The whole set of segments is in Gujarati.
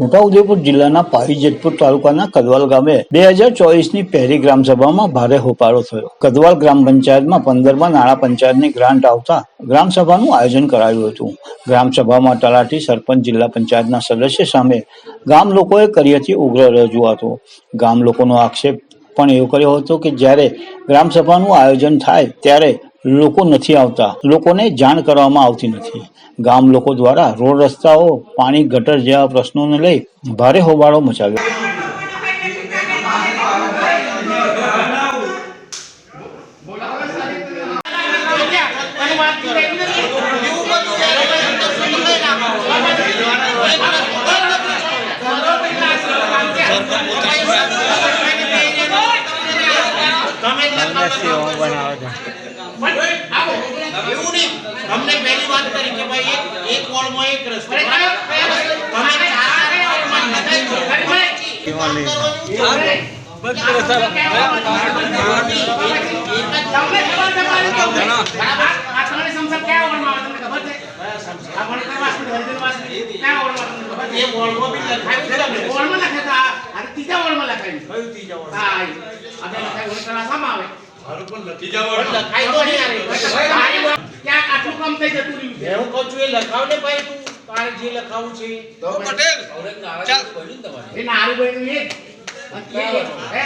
છોટાઉદેપુર જિલ્લાના પાવીજેતપુર તાલુકાના કલવાલ ગામે આયોજન કરાયું હતું. ગ્રામસભામાં તલાટી સરપંચ જિલ્લા પંચાયતના સદસ્ય સામે ગામ લોકોએ કરી હતી ઉગ્ર રજૂઆતો. ગામ લોકોનો આક્ષેપ પણ એવો કર્યો હતો કે જ્યારે ગ્રામસભાનું આયોજન થાય ત્યારે લોકો નથી આવતા. લોકોને જાણ કરવામાં આવતી નથી. ગામ લોકો દ્વારા રોડ રસ્તાઓ, પાણી ગટર જેવા પ્રશ્નોને લઈ ભારે હોબાળો મચાવ્યો. એવું નહીં. તમને પહેલી વાત કરી કે ભાઈ એક એક વોર્ડમાં એક રસ્તો. તમે ચાર વોર્ડમાં વોર્ડમાં બી લખાયું છે તમે. પણ લખાયું તો નહીં આવે. હું કહું છું એ લખાવ ને ભાઈ તું. તારે જે લખાવું છે. એ નારુભાઈનું એ જ. અને એ જ. હે?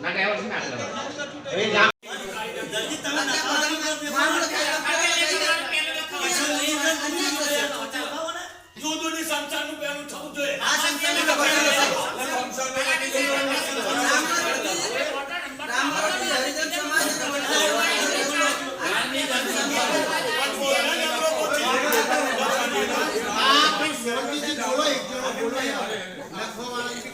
ના, ગયા વર્ષે ના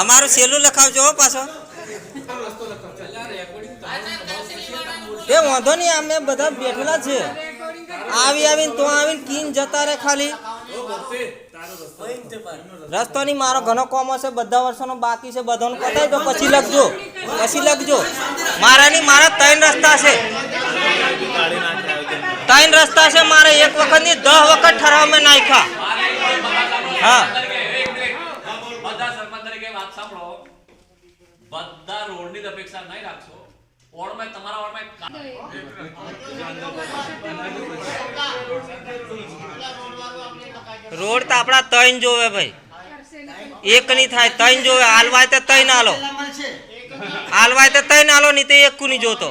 અમારું સેલું લખાવજો પાછો. એ વાંધો નહીં, અમે બધા બેઠેલા છે. આવી આવીને તો આવીને કીન જતા રહે ખાલી. રસ્તો નહીં મારો ઘણો કોમ હશે બધા વર્ષોનો બાકી છે, બધાનો પતાવી દો, પછી લખજો પછી લખજો. મારા નહીં મારા ત્રણ રસ્તા છે. ત્રણ રસ્તા છે મારે, એક વખતની દસ વખત ઠરાવ મેં નાખ્યા. હા બધા સરપંચ તરીકે વાત સાંભળો બધા રોડની અપેક્ષા નહીં રાખશો. તમારા રોડ તો આપણા તૈન જોવે ભાઈ. એક નહીં થાય તૈન જોવે. હાલવાય તો તૈન હાલો. હાલવાય તો તૈન હાલો નહીં તો એક ની જોતો